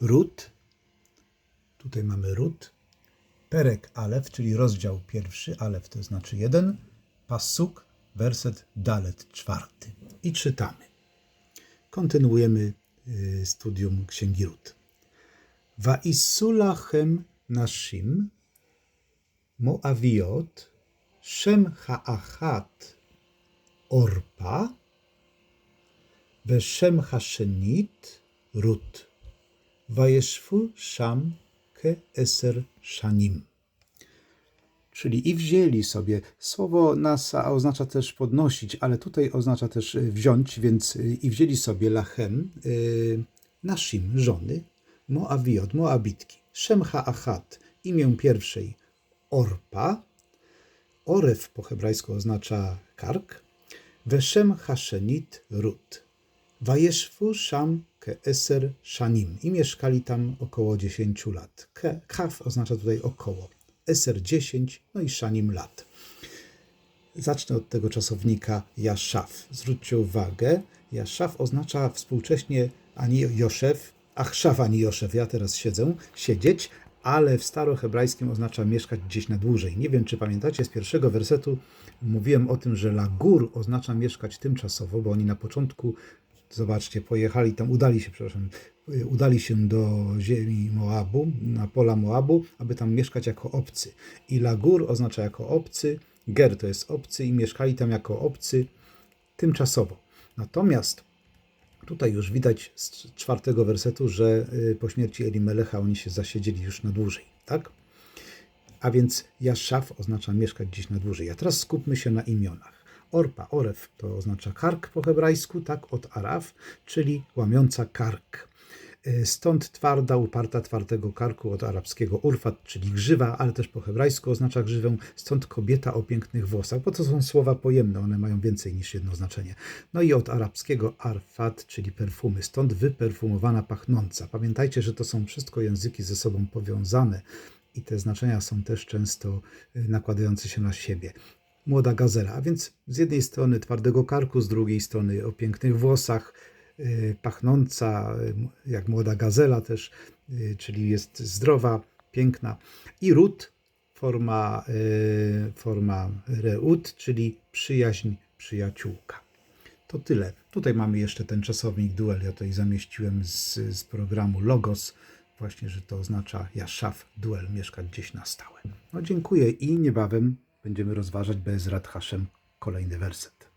Rut. Tutaj mamy Rut. Perek Alef, czyli rozdział pierwszy, Alef to znaczy jeden. Pasuk, werset Dalet czwarty. I czytamy. Kontynuujemy y, studium Księgi Rut. Va'isulachem nashim Moaviot Shem ha'achat Orpa Veshem hashenit Rut Vayeshfu Sham ke Eser Shanim Czyli i wzięli sobie. Słowo nasa oznacza też podnosić, ale tutaj oznacza też y, wziąć, więc y, i wzięli sobie lachem y, naszim żony, Moabiot, Moabitki. Szemcha Achat, imię pierwszej Orpa. Oref po hebrajsku oznacza kark. Weszem Haszenit Rut. Wajeszfu Szam ke Eser Shanim. I mieszkali tam około 10 lat. Ke, kaf oznacza tutaj około. Eser 10, no i Shanim lat. Zacznę od tego czasownika Jaszaf. Zwróćcie uwagę, Jaszaf oznacza współcześnie ani Joszef, Achszaw ani Joszef, ja teraz siedzę, siedzieć, ale w starohebrajskim oznacza mieszkać gdzieś na dłużej. Nie wiem, czy pamiętacie, z pierwszego wersetu mówiłem o tym, że lagur oznacza mieszkać tymczasowo, bo oni na początku, zobaczcie, pojechali tam, udali się, przepraszam, udali się do ziemi Moabu, na pola Moabu, aby tam mieszkać jako obcy. I lagur oznacza jako obcy, ger to jest obcy i mieszkali tam jako obcy tymczasowo. Natomiast tutaj już widać z czwartego wersetu, że y, po śmierci Elimelecha oni się zasiedzieli już na dłużej, tak? A więc Jaszaf oznacza mieszkać gdzieś na dłużej. A teraz skupmy się na imionach. Orpa, oref to oznacza kark po hebrajsku, tak, od araf, czyli łamiąca kark. Y, Stąd twarda, uparta, twardego karku od arabskiego urfat, czyli grzywa, ale też po hebrajsku oznacza grzywę. Stąd kobieta o pięknych włosach, bo to są słowa pojemne, one mają więcej niż jedno znaczenie. No i od arabskiego arfat, czyli perfumy. Stąd wyperfumowana, pachnąca. Pamiętajcie, że to są wszystko języki ze sobą powiązane i te znaczenia są też często y, nakładające się na siebie młoda gazela, a więc z jednej strony twardego karku, z drugiej strony o pięknych włosach, y, pachnąca y, jak młoda gazela też, y, czyli jest zdrowa, piękna. I ród, forma, forma reut, czyli przyjaźń, przyjaciółka. To tyle. Tutaj mamy jeszcze ten czasownik duel. Ja tutaj zamieściłem z, z programu Logos, właśnie, że to oznacza Jaszaf, duel, mieszkać gdzieś na stałe. No dziękuję i niebawem będziemy rozważać bez Hashem kolejny werset.